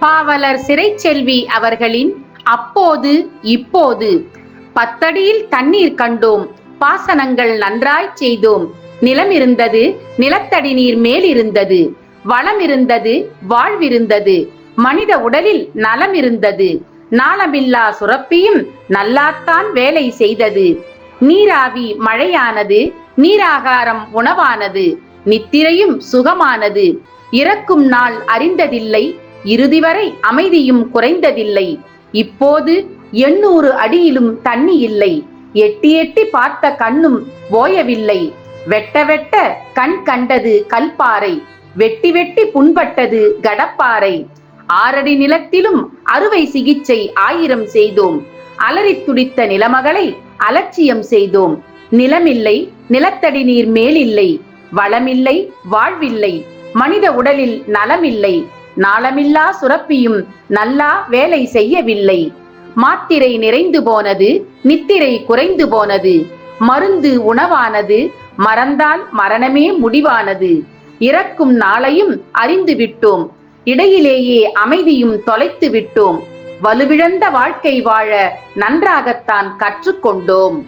பாவலர் சிறைச்செல்வி அவர்களின் அப்போது இப்போது. பத்தடியில் தண்ணீர் கண்டோம் பாசனங்கள் நன்றாய் செய்தோம். நிலம் இருந்தது நிலத்தடி நீர் மேல் இருந்தது வளம் இருந்தது வாழ்விருந்தது. மனித உடலில் நலம் இருந்தது நாளமில்லா சுரப்பியும் நல்லாத்தான் வேலை செய்தது. நீராவி மழையானது நீராகாரம் உணவானது. நித்திரையும் சுகமானது. இறக்கும் நாள் அறிந்ததில்லை இறுதி வரை அமைதியும் குறைந்ததில்லை. இப்போது எண்ணூறு அடியிலும் தண்ணி இல்லை. எட்டி எட்டி பார்த்த கண்ணும் ஓயவில்லை. வெட்ட வெட்ட கண் கண்டது கல்பாறை. வெட்டி வெட்டி புண்பட்டது கடப்பாறை. ஆறடி நிலத்திலும் அறுவை சிகிச்சை ஆயிரம் செய்தோம். அலறி துடித்த நிலமகளை அலட்சியம் செய்தோம். நிலமில்லை நிலத்தடி நீர் மேலில்லை. வளமில்லை வாழ்வில்லை. மனித உடலில் நலமில்லை. நாளமில்லா சுரப்பியும் நல்லா வேலை செய்யவில்லை. மாத்திரை நிறைந்து போனது நித்திரை குறைந்து போனது. மருந்து உணவானது மறந்தால் மரணமே முடிவானது. இறக்கும் நாளையும் அறிந்து விட்டோம். இடையிலேயே அமைதியும் தொலைத்து விட்டோம். வலுவிழந்த வாழ்க்கை வாழ நன்றாகத்தான் கற்றுக்கொண்டோம்.